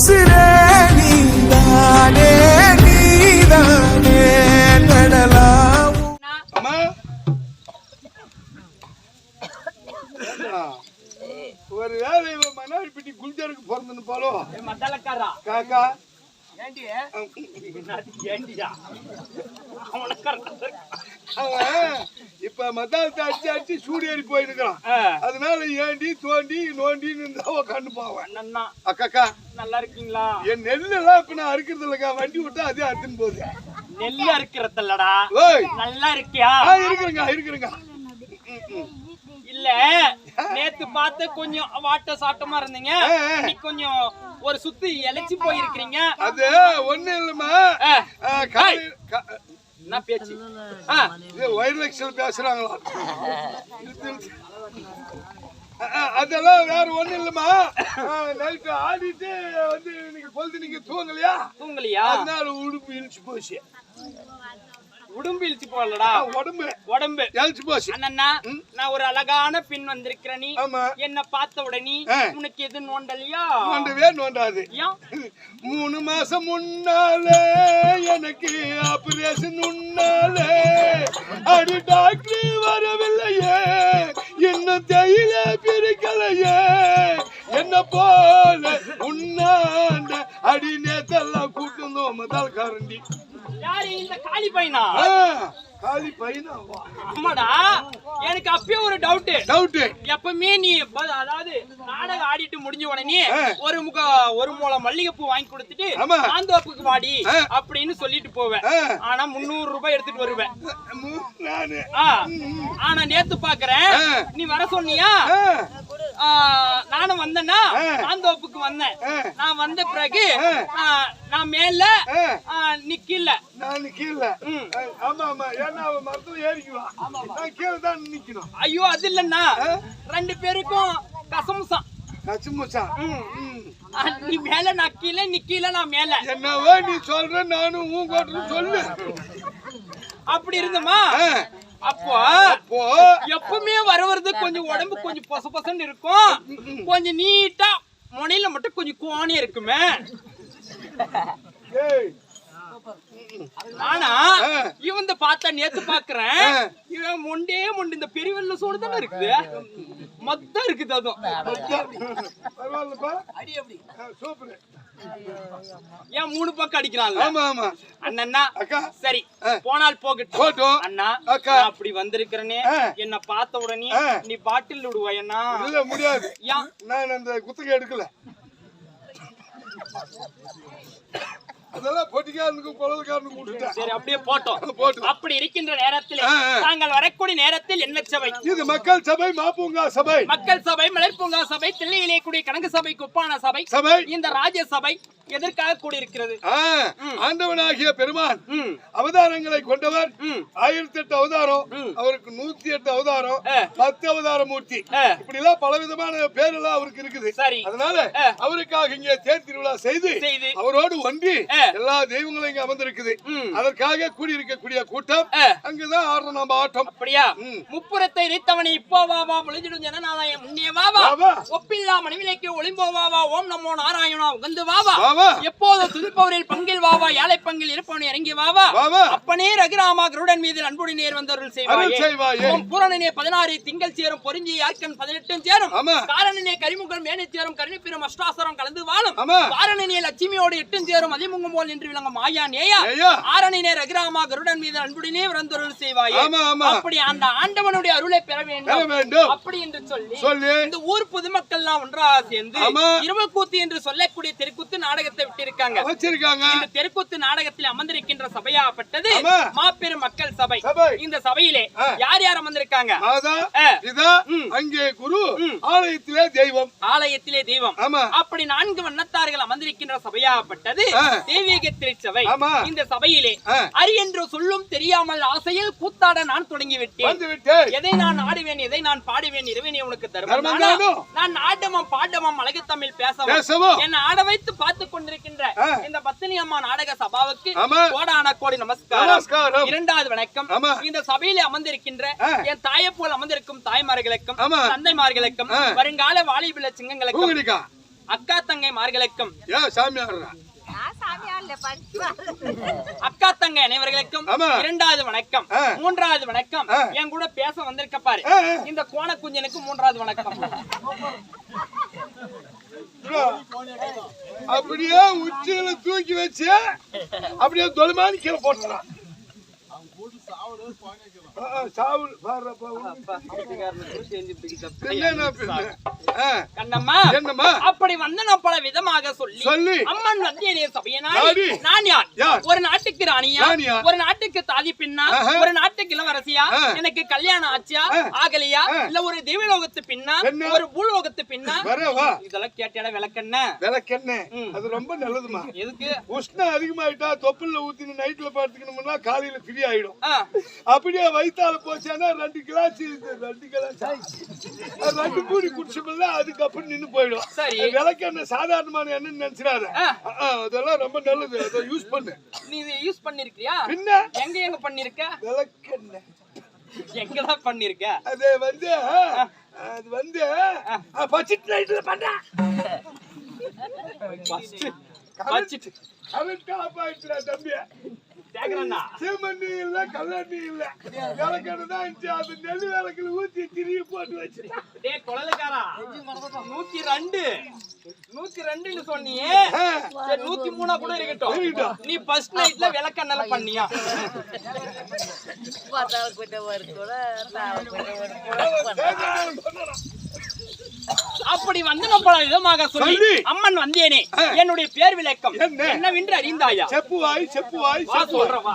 உசிரே நீதானே? நீதானே கடலாம் ஒரு வேலை இவன் குல்ஜருக்கு பிறந்தனு போலோ காக்கா அவன் இப்ப மத்தாளத்தை அடிச்சு அடிச்சு சூடேறி போயிருக்கிறான் அதனால ஏண்டி தோண்டி நோண்டின்னு இருந்தா கண்ணு போவேன் அக்காக்கா நல்லா இருக்கீங்களா? என் நெல்லு எல்லாம் இப்ப நான் அறுக்கிறது இல்லக்கா வண்டி விட்டா அதே அறுத்துன்னு போகுது. நெல்லு அறுக்கிறதில்லடா. ஓய். நல்லா இருக்கியா? இருக்கிறேங்க இருக்கிறேங்க இல்ல நேத்து பார்த்து கொஞ்சம் வாட்ட சாட்டமா இருந்தீங்க. கொஞ்சம் ஒரு சுத்து இழைச்சி போயிருக்கிறீங்க. அது ஒண்ணு கா- என்ன பேச்சு? ஆ, இது வயர்லெக்ஸ்ல பேசுறாங்களா? அ- அ- அதெல்லாம் வேற ஒண்ணும் இல்லம்மா. நைட்டு ஆடிட்டு வந்து இன்னைக்கு பொழுது நீங்க தூங்கலையா? தூங்கலையா? அதனால உடுப்பு இழிச்சு போச்சு. உடம்பு இழுச்சு போடலடா. உடம்பு. உடம்பு. இழிச்சு போச்சு. அண்ணா நான் ஒரு அழகான பெண் வந்திருக்கிற நீ. என்ன பார்த்த உடனே. உனக்கு எது நோண்டலையா? நோண்டவே நோண்டாது. மூணு மாசம் முன்னாலே எனக்கு ஆபரேஷன் முன்னாலே அடி டாக்டர் வரவில்லையே. இன்னும் தையில பிரிக்கலையே. என்ன போல உன்னாண்ட அடி நேத்தெல்லாம் கூட்டுந்தோம் முதல் காரண்டி யாரு இந்த காளி பையனா ஆமாடா எனக்கு அப்பயே ஒரு டவுட் டவுட்டு எப்பவுமே நீ அதாவது நாடகம் ஆடிட்டு முடிஞ்ச உடனே. ஒரு முக ஒரு மூலம் மல்லிகைப்பூ வாங்கி கொடுத்துட்டு ஆமா. ஆந்தோப்புக்கு வாடி. அப்படின்னு சொல்லிட்டு போவேன். ஆனா முந்நூறு ரூபாய் எடுத்துட்டு வருவேன். ஆனா நேத்து பாக்குறேன். நீ வர சொன்னியா நானும் வந்தேன்னா. ஆந்தோப்புக்கு வந்தேன். நான் வந்த பிறகு நான் மேல நீ கீழே நான் கீழே. ஆமா ஆமா. ஏன்னா அவன் மரத்துல ஏறிக்குவான் நான் கீழே தான் நிக்கணும். ஐயோ அது இல்லன்னா ரெண்டு பேருக்கும் கசமுசம். ஆ, நீ மேல நான் கீழே நீ கீழே நான் மேல. என்னவோ நீ சொல்ற நானும் உன் கோட்டு சொல்லு. அப்படி இருந்தமா? அப்போ அப்போ எப்பவுமே வர வருது கொஞ்சம் உடம்பு கொஞ்சம் பொச பொசன்னு இருக்கும். கொஞ்சம் நீட்டா முனையில மட்டும் கொஞ்சம் கோணி இருக்குமே. ஏய், ஆனா. இவன் பார்த்தா நேத்து பாக்குறேன். இவன் முண்டே முண்டு இந்த பெரியவெல்ல சோடு தானே இருக்குது மொத்தம் இருக்குது அதுவும். பரவாயில்லப்பா. ஆ, சூப்பரு. ஏன் மூணு பக்கம் அடிக்கிறான்ல ஆமா ஆமா. அண்ணா அக்கா. சரி. போனால் போகட்டும். போட்டும் அண்ணா அக்கா. அப்படி வந்திருக்கிறனே. என்ன பார்த்த உடனே. நீ பாட்டில் விடுவாயண்ணா. இல்ல முடியாது. நான் அந்த குத்தகை எடுக்கல. அதெல்லாம் பொட்டிக்காரனுக்கும் குழல்காரனுக்கும் விட்டுட்டேன் சரி அப்படியே போட்டோம் போட்டும். அப்படி இருக்கின்ற நேரத்தில். தாங்கள் வரக்கூடிய நேரத்தில் என்ன சபை இது மக்கள் சபை மாப்பூங்கா சபை மக்கள் சபை மலர்பூங்கா சபை தில்லையிலே கூடிய கணக்கு சபை குப்பான சபை சபை இந்த ராஜ்ய சபை எதற்காக கூடியிருக்கிறது ஆண்டவனாகிய பெருமான் அவதாரங்களை கொண்டவர். ஆயிரத்தி எட்டு அவதாரம். அவருக்கு நூத்தி எட்டு அவதாரம். பத்து அவதார மூர்த்தி. இப்படி எல்லாம் பல விதமான பேரெல்லாம் அவருக்கு இருக்குது. அதனால. அவருக்காக இங்கே தேர் திருவிழா செய்து. அவரோடு ஒன்றி. எல்லா தெய்வங்களும் இங்க அமர்ந்திருக்குது. அதற்காக கூடியிருக்கக்கூடிய கூட்டம். அங்கதான் ஆடுறோம் நம்ம ஆட்டம் அப்படியா. முப்புறத்தை இறைத்தவனை இப்போ வா வா முழிஞ்சிடும் ஜனநாதாயம் முன்னே வா வா வா, வா. ஒப்பில்லா மனைவிலைக்கு ஒளிம்போ வா வா ஓம் நமோ நாராயணா உகந்து வா வா வா, வா. எப்போது துதிப்பவரில் பங்கில் வா வா ஏழை பங்கில் இருப்பவன் இறங்கி வா வா வா, வா. அப்பனே ரகுராமா கருடன் மீது அன்புடி நேர் வந்தருள் செய்வாயே. பூரணனே பதினாறு திங்கள் சேரும் பொறிஞ்சி யாக்கன் பதினெட்டும் சேரும். காரணனே கரிமுகன் மேனி சேரும் கருணிப்பிரும் அஷ்டாசரம் கலந்து வாழும். காரணனே லட்சுமியோடு எட்டும் சேரும் அதிமுகம் போல் நின்று விளங்கும் மாயா நேயா ஐயா ஆரணினே ரகுராமா கருடன் மீது அன்புடனே விரந்தருள் செய்வாயே. அப்படி அந்த ஆண்டவனுடைய அருளை பெற வேண்டும் அப்படி என்று சொல்லி இந்த ஊர் பொதுமக்கள் எல்லாம் ஒன்றாக சேர்ந்து ஆமா. இருமக்கூத்து என்று சொல்லக்கூடிய தெருக்கூத்து நாடகத்தை விட்டிருக்காங்க இந்த தெருக்கூத்து நாடகத்தில் அமர்ந்திருக்கின்ற சபையாப்பட்டது. மாபெரும் மக்கள் சபை. இந்த சபையிலே. யார் யார் அமர்ந்திருக்காங்க. அங்கே குரு. ஆலயத்திலே தெய்வம் ஆலயத்திலே தெய்வம் அப்படி நான்கு வண்ணத்தார்கள் அமர்ந்திருக்கின்ற சபையாப்பட்டது. தெய்வீக திருச்சபை. இந்த சபையிலே. அரி என்று சொல்லும் தெரியாமல் ஆசையில் கூத்தாட நான் தொடங்கி விட்டேன் வந்து விட்டேன் எதை நான் ஆடுவேன் எதை நான் பாடுவேன் இறைவனே உனக்கு தானோ? நான் ஆட்டமும் பாட்டமும் அழகு தமிழ் பேசவும். என்னை ஆட வைத்து பார்த்து கொண்டிருக்கின்ற. இந்த பத்தினி அம்மா நாடக சபாவுக்கு. கோடான கோடி நமஸ்காரம். இரண்டாவது வணக்கம். இந்த சபையிலே அமர்ந்திருக்கின்ற. என் தாயை போல் அமர்ந்திருக்கும் தாய்மார்களுக்கும். தந்தைமார்களுக்கும். வருங்கால வாலிபுல சிங்கங்களுக்கும் அக்கா தங்கை மார்களுக்கும் அக்கா தங்கை அனைவர்களுக்கும். இரண்டாவது வணக்கம். மூன்றாவது வணக்கம். என் கூட பேச வந்திருக்க பாரு. இந்த கோண குஞ்சனுக்கு மூன்றாவது வணக்கம். அப்படியே உச்சியில தூக்கி வச்சு அப்படியே தொலைமானி கீழே போட்டுறான் கண்ணம்மா என்னம்மா? அப்படி வந்து நான் பல விதமாக சொல்லி சொல்லி. அம்மன் வந்தியனே? நான் யார்? ஒரு நாட்டுக்கு ராணியா? ஒரு நாட்டுக்கு தாதி பின்னா. ஒரு நாட்டுக்கு இளவரசியா. எனக்கு கல்யாணம் ஆச்சியா. ஆகலையா. இல்ல ஒரு தெய்வலோகத்து பின்னா? ஒரு பூலோகத்து பின்னா? இதெல்லாம் கேட்டாட விளக்கண்ண? விளக்கெண்ண. அது ரொம்ப நல்லதுமா எதுக்கு? உஷ்ணம் அதிகமாயிட்டா தொப்புல ஊத்தின நைட்ல படுத்துக்கணும்னா காலையில ஃப்ரீ ஆயிடும். அப்படியே வயித்தால போச்சானா ரெண்டு கிளாஸ் ரெண்டு கிளாஸ் ரெண்டு பூரி குடிச்சோம்ல அதுக்கப்புறம் நின்னு போயிடும். சரி. விளக்கெண்ணெய் சாதாரணமான எண்ணெய் நினைச்சிடாத. அதெல்லாம் ரொம்ப நல்லது. அதை யூஸ் பண்ணு. நீ இதை யூஸ் பண்ணிருக்கியா? பின்ன? எங்க எங்க பண்ணிருக்க? விளக்கெண்ணெய் எங்கதான் பண்ணிருக்க? அது வந்து அது வந்து பட்ஜெட் லைட்ல பண்றேன். கரெக்டா ஆப்பாயிடுச்சுடா தம்பி கேக்குறேன்னா சீமண்ணி இல்ல கல்லண்ணி இல்ல விளக்கெண்ணெய் தான் இருந்துச்சு அது நெல் விளக்குல ஊத்தி திரிய போட்டு கொழலுக்காரா நூத்தி ரெண்டு நூத்தி ரெண்டுன்னு சொன்னியே. சரி, நூத்தி மூணா கூட இருக்கட்டும். நீ ஃபர்ஸ்ட் நைட்ல விளக்கண்ணல பண்ணியா பார்த்தாலும் கிட்ட வரும் கூட தாவ கிட்ட வரும் கூட அப்படி வந்து நம்ம பல விதமாக சொல்லி. அம்மன் வந்தேனே. என்னுடைய பேர் விளக்கம். என்ன? என்னவென்று அறிந்தாயா? செப்பு வாய் செப்பு வாய் வா செப்பு சொல்றேன்,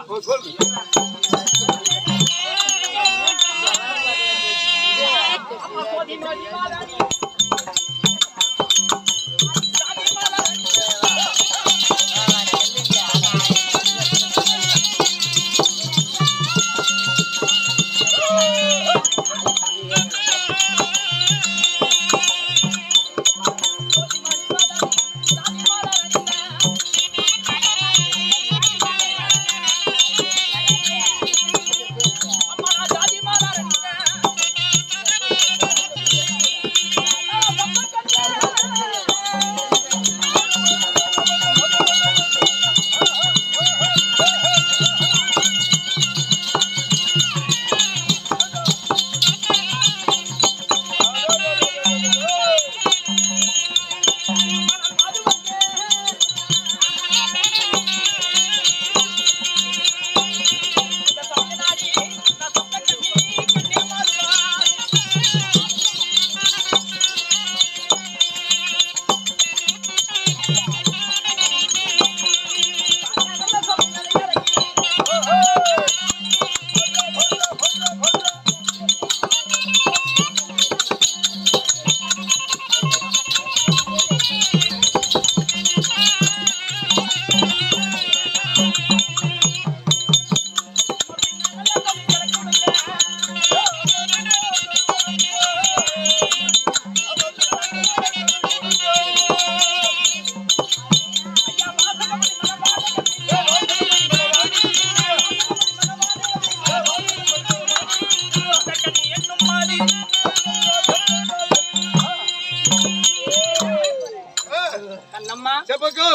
செப்பக்கோ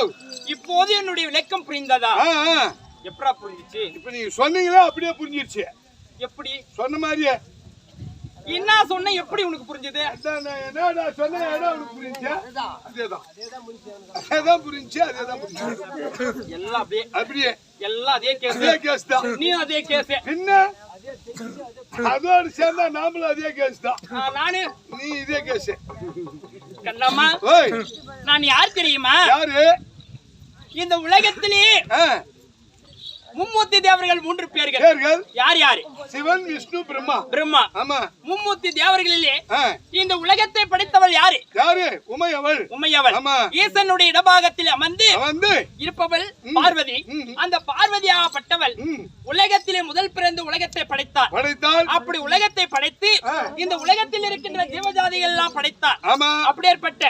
இப்போது என்னுடைய விளக்கம் புரிந்ததா. எப்படா புரிஞ்சுச்சு? இப்ப நீங்க சொன்னீங்களே அப்படியே புரிஞ்சிருச்சு. எப்படி? சொன்ன மாதிரியே. என்ன சொன்ன எப்படி உனக்கு புரிஞ்சது? என்னடா சொன்னேன் என்ன உனக்கு புரிஞ்சுச்சா அதேதான். அதேதான். புரிஞ்சுச்சு அதேதான் எல்லாம் அப்படியே அப்படியே. எல்லாம் அதே கேஸ் அதே கேஸ் தான். நீ அதே கேஸ் என்ன அதோடு சேர்ந்தா நாமளும் அதே கேஸ் தான். நானு? நீ இதே கேஸ் கண்ணம்மா நான் யார் தெரியுமா? யாரு? இந்த உலகத்திலே ஆ, மும்மூர்த்தி தேவர்கள் மூன்று பேர்கள். யார் யாரு? சிவன் விஷ்ணு பிரம்மா. பிரம்மா. ஆமா. மும்மூர்த்தி தேவர்களிலே இந்த உலகத்தை படைத்தவள் யாரு? யாரு? உமையவள். உமையவள். ஆமா. ஈசனுடைய இடபாகத்தில் அமர்ந்து அவன் வந்து இருப்பவள் பார்வதி. அந்த பார்வதியாகப்பட்டவள் உலகத்திலே முதல் பிறந்து உலகத்தை படைத்தார் படைத்தால் அப்படி உலகத்தை படைத்து. இந்த உலகத்தில் இருக்கின்ற ஜீவஜாதிகள் எல்லாம் படைத்தார் ஆமா. அப்படி அப்படியேற்பட்ட.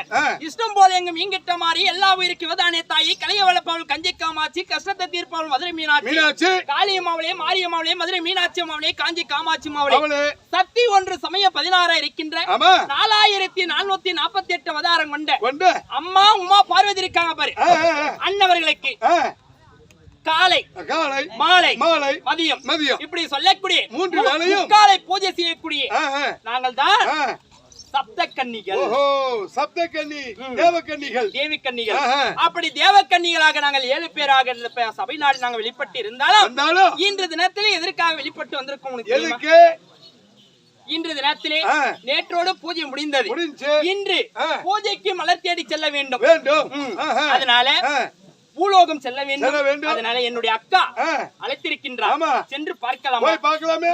இஷ்டம் போல எங்கும் இங்கிட்ட மாறி எல்லா உயிருக்கு இவதானே தாயி கலைய வளர்ப்பவள் கஞ்சி காமாட்சி கஷ்டத்தை தீர்ப்பவள் மதுரை மீனாட்சி மீனாட்சி. காளியம்மாவளே மாரியம்மாவளே மதுரை மீனாட்சி அம்மாவளே காஞ்சி காமாட்சி அம்மாவளே சக்தி ஒன்று சமய பதினாறா இருக்கின்ற நாலாயிரத்தி நானூத்தி நாற்பத்தி எட்டு அவதாரம் கொண்ட அம்மா உமா பார்வதி இருக்காங்க பாரு. ஆ, காலை காலை மாலை மாலை மதியம். மதியம். இப்படி சொல்லக்கூடிய மூன்று வேளையும். காலை பூஜை செய்யக்கூடிய நாங்கள் தான். சப்த கன்னிகள் ஓஹோ சப்தக்கன்னி தேவக்கன்னிகள். தேவி கன்னிகள். அப்படி தேவ கன்னிகளாக நாங்கள் ஏழு பேராக சபை நாடு நாங்கள் வெளிப்பட்டு இருந்தாலும் இன்று தினத்திலே எதற்காக வெளிப்பட்டு வந்திருக்கோம் உனக்கு இன்று தினத்திலே. நேற்றோடு பூஜை முடிந்தது. இன்று. பூஜைக்கு மலர் தேடி செல்ல வேண்டும். வேண்டும். அதனால பூலோகம் செல்ல வேண்டும். அதனால என்னுடைய அக்கா. அழைத்திருக்கின்றார். சென்று பார்க்கலாமா? பார்க்கலாமே.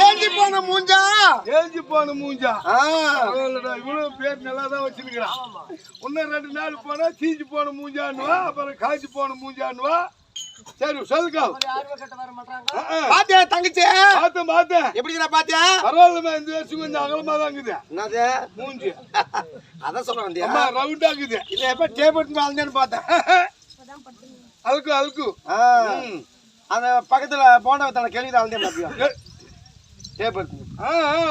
தேஞ்சி போன மூஞ்சா? ஏஞ்சி போன மூஞ்சா? ஆ, இவ்வளவு பேர் நல்லா தான் வச்சிருக்கிறான் இன்னும் ரெண்டு நாள் போனா தீஞ்சு போன மூஞ்சான்னுவா அப்புறம் காய்ச்சி போன மூஞ்சான்னுவா? சரி சொல்லுக்கா. பாத்தியா தங்கச்சி? பார்த்தேன் பார்த்தேன் எப்படிடா பாத்தியா? பரவாயில்லமா இந்த வருஷம் கொஞ்சம் அகலமா தான் இருக்குது. என்னது? மூஞ்சி. அதான் சொல்ல அம்மா ரவுண்டா இருக்குது இல்ல எப்ப டேபிள் வாழ்ந்தேன்னு பார்த்தேன். அதுக்கு ஆ, அந்த பக்கத்துல போண்டவத்தான கேள்வி தான் வந்தேன் பாத்தியா?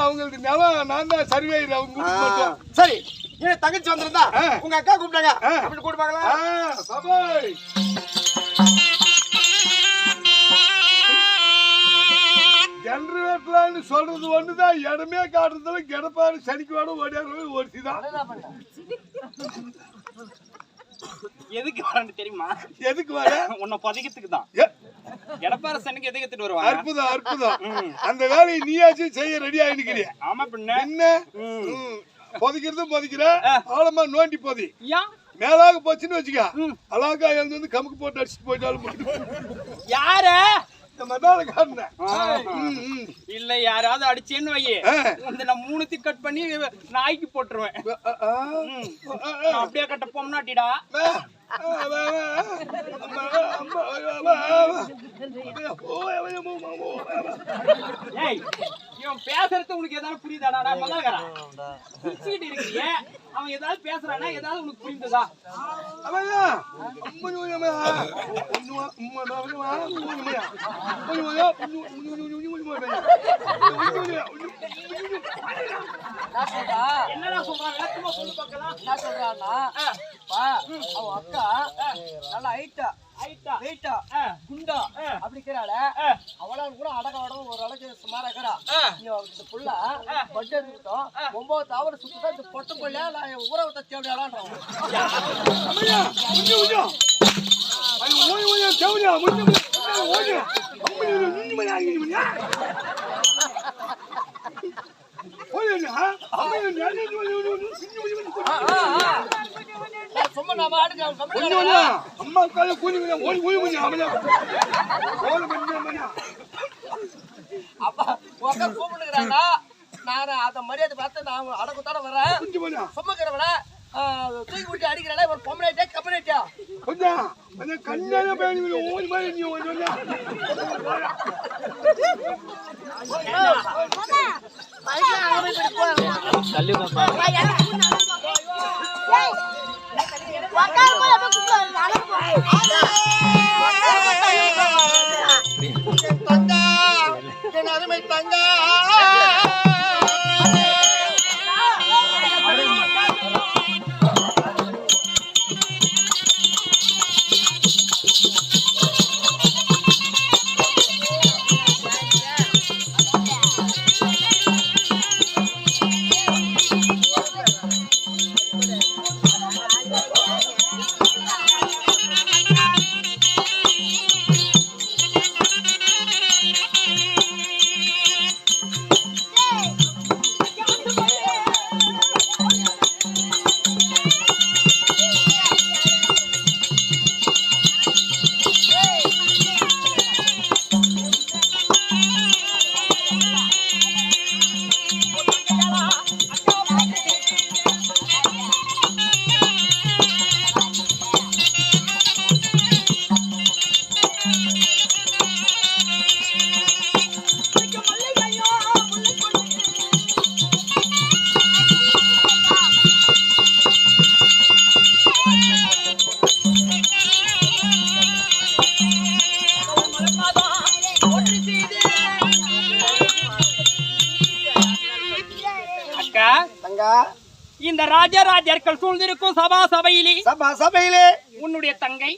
அவங்களுக்கு நிலம் நான் தான் சர்வேயர் அவங்க. சரி ஏன் தங்கச்சி வந்திருந்தா. உங்க அக்கா கூப்பிட்டாங்க. அப்படி ஆ, பார்க்கலாம் பாபாய். ஜெனரேட்டர்னு சொல்றது ஒண்ணுதான். இடமே காட்டுறதுல கிடப்பாரு சனிக்கு வாட ஓடியாரு ஒருத்தி தான் எதுக்கு வரேன்னு தெரியுமா? எதுக்கு வர? உன்னை புதைக்கிறதுக்கு தான். எடப்பாரசனுக்கு எதுக்கு எடுத்துட்டு வருவாங்க? அற்புதம் அற்புதம். அந்த வேலையை நீயாச்சும் செய்ய ரெடி ஆயினுக்கிறிய ஆமா பின்ன. என்ன. புதைக்கிறதும் புதைக்கிற ஆழமா நோண்டி போதி. மேலாக போச்சுன்னு வச்சுக்க. அழகா எழுந்து வந்து கமுக்கு போட்டு அடிச்சுட்டு போயிட்டாலும். யார? இல்ல யாராவது அடிச்சேன்னு வையே. இந்த நான் மூணுத்தையும் கட் பண்ணி நாய்க்கு போட்டுருவேன். அப்படியே கட்ட பொம்னாட்டிடா. இவன் பேசுறது உனக்கு ஏதாவது புரியுதாடா மல்லாகரா பிடிச்சிட்டு இருக்கியே அவன் ஏதாவது பேசுறானா ஏதாவது உனக்கு புரியுதா என்ன சொல்றான் விளக்கமா சொல்லு பார்க்கலாம் என்ன சொல்றான்னா அவன் அக்கா நல்லா ஹைட்டா ஆயிட்டா வெயிட்டா ஆ. குண்டா ஆ. அப்படி இருக்கிறாள ஆ. அவளால் கூட அடக்க உடம்பு ஒரு அளவுக்கு சுமாரா இருக்கிறா. இந்த புள்ள பட்டு இருக்கட்டும் ஒன்பது தாவர சுத்தம் இந்த பொட்டு புள்ள நான் என் ஊரை விட்ட அம்மா கால கூலி ஓடி ஓடி கொஞ்சம் அவனா ஓடி கொஞ்சம் அப்பா உன் அக்கா நான் அதை மரியாதை பார்த்து நான் அடக்கத்தோட வரேன் கொஞ்சம் பண்ணா சும்மாக்கிறவன தூக்கி விட்டு அடிக்கிறாளே ஒரு பொம்பளைட்டே கம்பெனிட்டியா கொஞ்சம் கொஞ்சம் கண்ணால பேணி ஓடி மாதிரி நீ ஓடி வந்தா இந்த ராஜராஜர்கள் சூழ்ந்திருக்கும் சபா சபையிலே சபா சபையிலே. உன்னுடைய தங்கை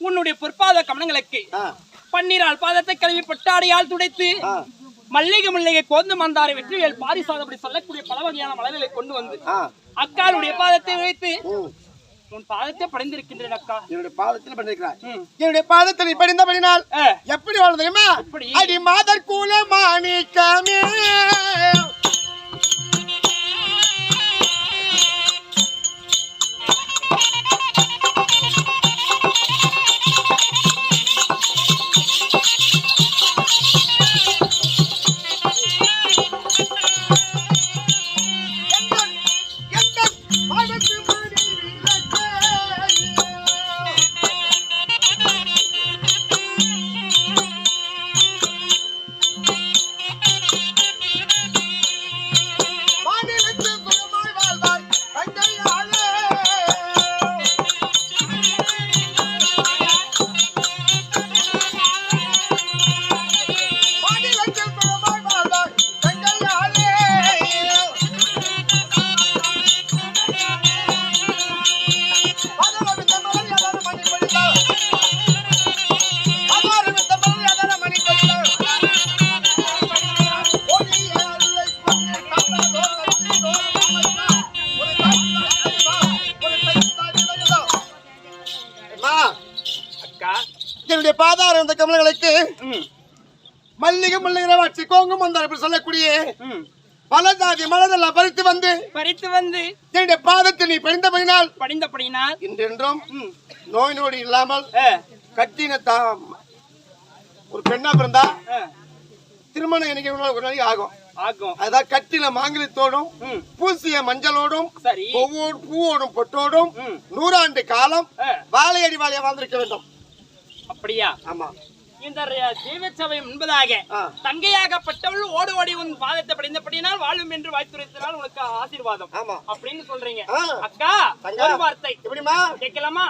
உன்னுடைய பொற்பாத கமனங்களுக்கு பன்னீரால் பாதத்தை கழுவி பட்டாடையால் துடைத்து மல்லிகை முல்லைகை கோந்து மந்தாரை வெற்றிவேல் பாரிசாதப்படி சொல்லக்கூடிய பல வகையான மலர்களை கொண்டு வந்து. அக்காளுடைய பாதத்தை வைத்து. உன் பாதத்தை படைந்திருக்கின்றேன் அக்கா. என்னுடைய பாதத்தில் ம். என்னுடைய பாதத்தில் நீ படிந்தபடினால் எப்படி வாழ தெரியுமா? அடி மாதர் குல மாணிக்கமே கமலங்களுக்கு மல்லிகை மல்லிகை வாட்சி கோங்கும் வந்தார் இப்படி சொல்லக்கூடிய. பல ஜாதி மலரெல்லாம் பறித்து வந்து பறித்து வந்து என்னுடைய பாதத்தை நீ படிந்தபடினால் படிந்தபடினால் இன்றென்றும் நோய் நொடி இல்லாமல் கட்டின தா ஒரு பெண்ணா பிறந்தா திருமணம் எனக்கு ஒரு நாள் ஒரு நாளைக்கு ஆகும். ஆகும். அதான் கட்டின மாங்கலத்தோடும் பூசிய மஞ்சளோடும் சரி. பூவோடு பூவோடும் பொட்டோடும். நூறாண்டு காலம் வாழையடி வாழையா வாழ்ந்திருக்க வேண்டும். அப்படியா? ஆமா. இந்த ஜீவச்சபை முன்பதாக. தங்கையாகப்பட்டவள் ஓடு ஓடி உன் பாதத்தை படிந்தபடினால் வாழும் என்று வாய்த்துரைத்தினால் உனக்கு ஆசீர்வாதம் அப்படின்னு சொல்றீங்க. அக்கா. ஒரு வார்த்தை எப்படிமா கேட்கலாமா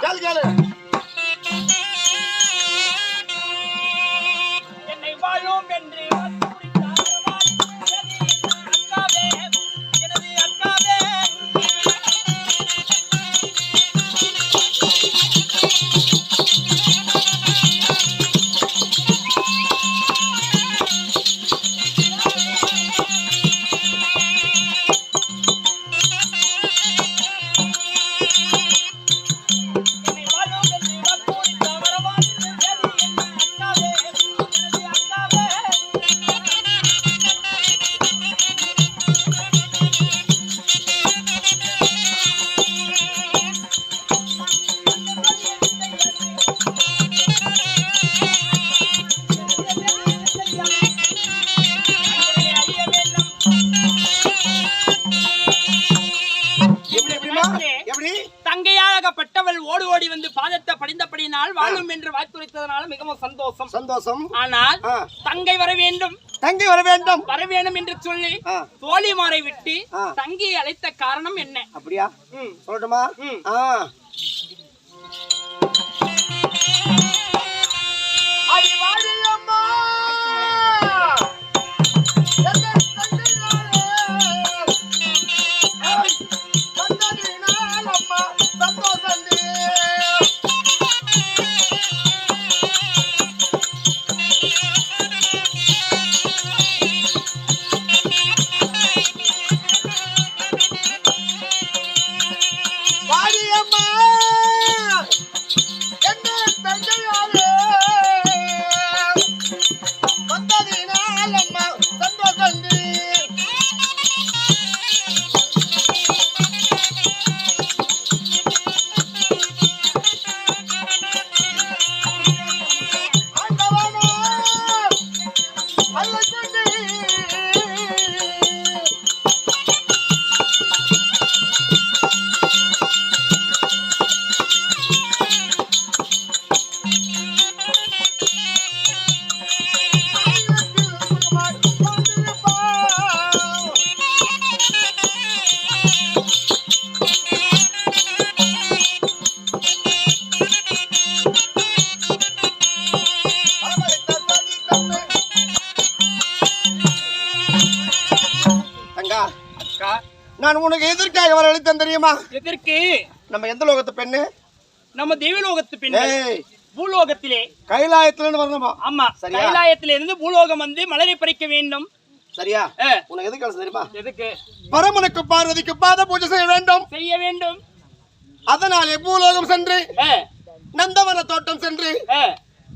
என்னை வாழும் என்று சந்தோஷம் ஆனால். தங்கை வர வேண்டும் தங்கி வர வேண்டும் வர வேண்டும் என்று சொல்லி. தோழிமாரை விட்டு. தங்கியை அழைத்த காரணம் என்ன அப்படியா. சொல்லட்டுமா ம். ஆ வாடியம்மா வரவழைத்தேன் தெரியுமா? எதற்கு? நம்ம எந்த லோகத்து பெண்ணு? நம்ம தெய்வலோகத்து ஏய். பூலோகத்திலே. கைலாயத்துல இருந்து வரணுமா? ஆமா. சரியா? கைலாயத்திலிருந்து பூலோகம் வந்து மலரை பறிக்க வேண்டும். சரியா? உனக்கு எதுக்கு தெரியுமா எதுக்கு? பரமனுக்கு பார்வதிக்கு பாத பூஜை செய்ய வேண்டும். செய்ய வேண்டும். அதனாலே பூலோகம் சென்று நந்தவன தோட்டம் சென்று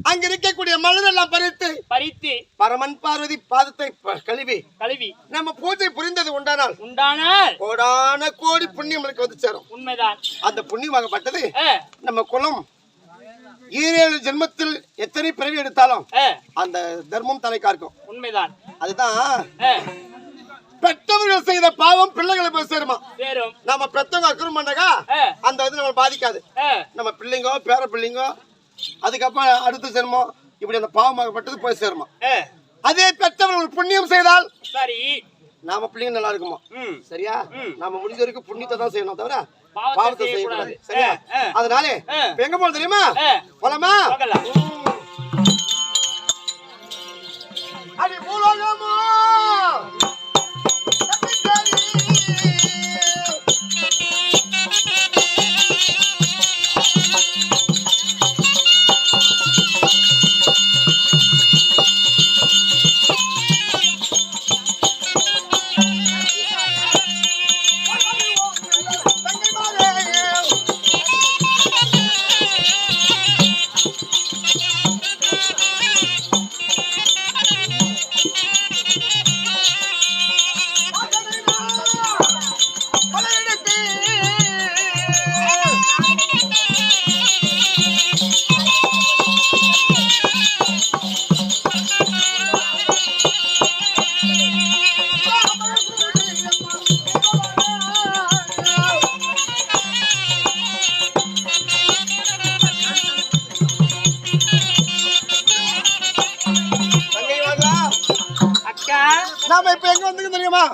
அங்க இருக்கக்கூடிய மலர் எல்லாம் பறித்து பறித்து பரமன் பார்வதி பாதத்தை கழுவி கழுவி. நம்ம பூஜை புரிந்தது உண்டானால் உண்டானால் கோடான கோடி புண்ணியம் எனக்கு வந்து சேரும். உண்மைதான். அந்த புண்ணியமாகப்பட்டது நம்ம குலம் ஈரேழு ஜென்மத்தில் எத்தனை பிறவி எடுத்தாலும் அந்த தர்மம் தலை காக்கும் உண்மைதான். அதுதான் பெற்றவர்கள் செய்த பாவம் பிள்ளைகளை போய் சேருமா. நம்ம பெத்தவங்க அக்கிரம் பண்ணாக்கா அந்த இது நம்ம பாதிக்காது. நம்ம பிள்ளைங்கோ பேர பிள்ளைங்கோ அதுக்கப்புறம் அடுத்த ஜென்மம் இப்படி அந்த பாவமாகப்பட்டது போய் சேருமா. அதே பெற்றவர்கள் புண்ணியம் செய்தால் சரி. நாம பிள்ளைங்க நல்லா இருக்குமா? சரியா. நாம முடிஞ்ச வரைக்கும் புண்ணியத்தை தான் செய்யணும் தவிர பாவத்தை செய்யக்கூடாது. சரியா. அதனாலே எங்க போல தெரியுமா? போலாமா?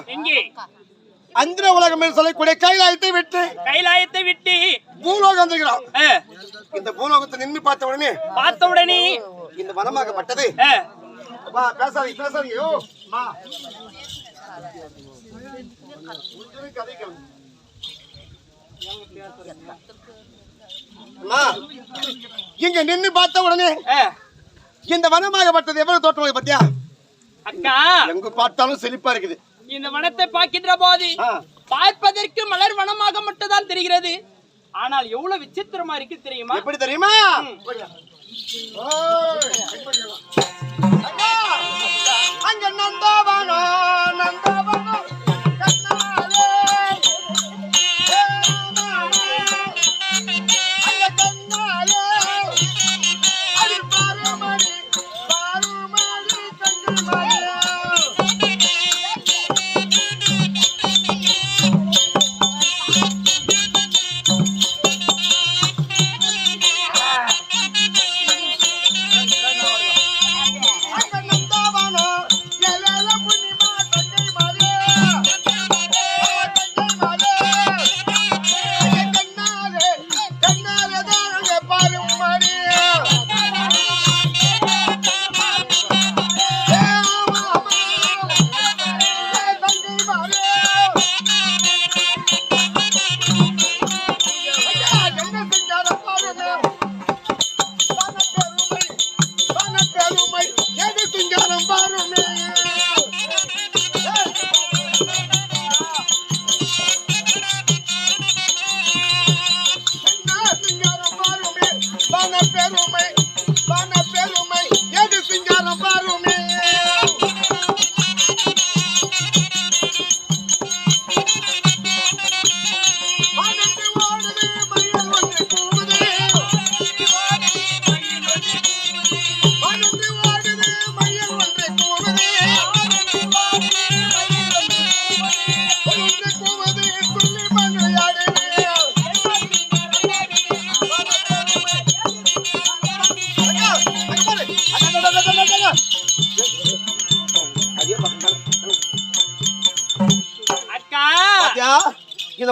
தெரியுமா அந்திர உலகம் என்று சொல்லக்கூடிய கைலாயத்தை விட்டு கைலாயத்தை விட்டு பூலோகம் வந்துக்கிறோம் ஆ, இந்த பூலோகத்தை நின்று பார்த்த உடனே பார்த்த உடனே இந்த வனமாகப்பட்டது. பேசாதீங்க பேசாதீங்க இங்க நின்னு பார்த்த உடனே இந்த வனமாகப்பட்டது எவ்வளவு தோற்றம் பத்தியா அக்கா. எங்க பார்த்தாலும் செழிப்பா இருக்குது. இந்த வனத்தை பார்க்கின்ற போது பார்ப்பதற்கு மலர் வனமாக மட்டும்தான் தெரிகிறது. ஆனால் எவ்வளவு விசித்திரமா இருக்கு தெரியுமா? எப்படி தெரியுமா? அங்க நந்தவனோ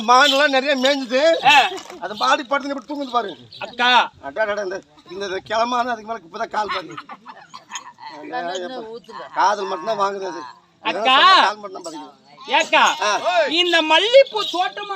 மானெல்லாம் நிறைய மேய்ஞ்சுது அது பாடி படுத்து இப்படி தூங்குது பாருங்க அக்கா. அடாடா, இந்த இந்த கிளமான அதுக்கு மேல இப்பதான் கால் பாருங்க. காதல் மட்டும்தான் வாங்குது அது. அக்கா. கால் மட்டும் பாருங்க ஏக்கா. இந்த மல்லிப்பூ தோட்டமா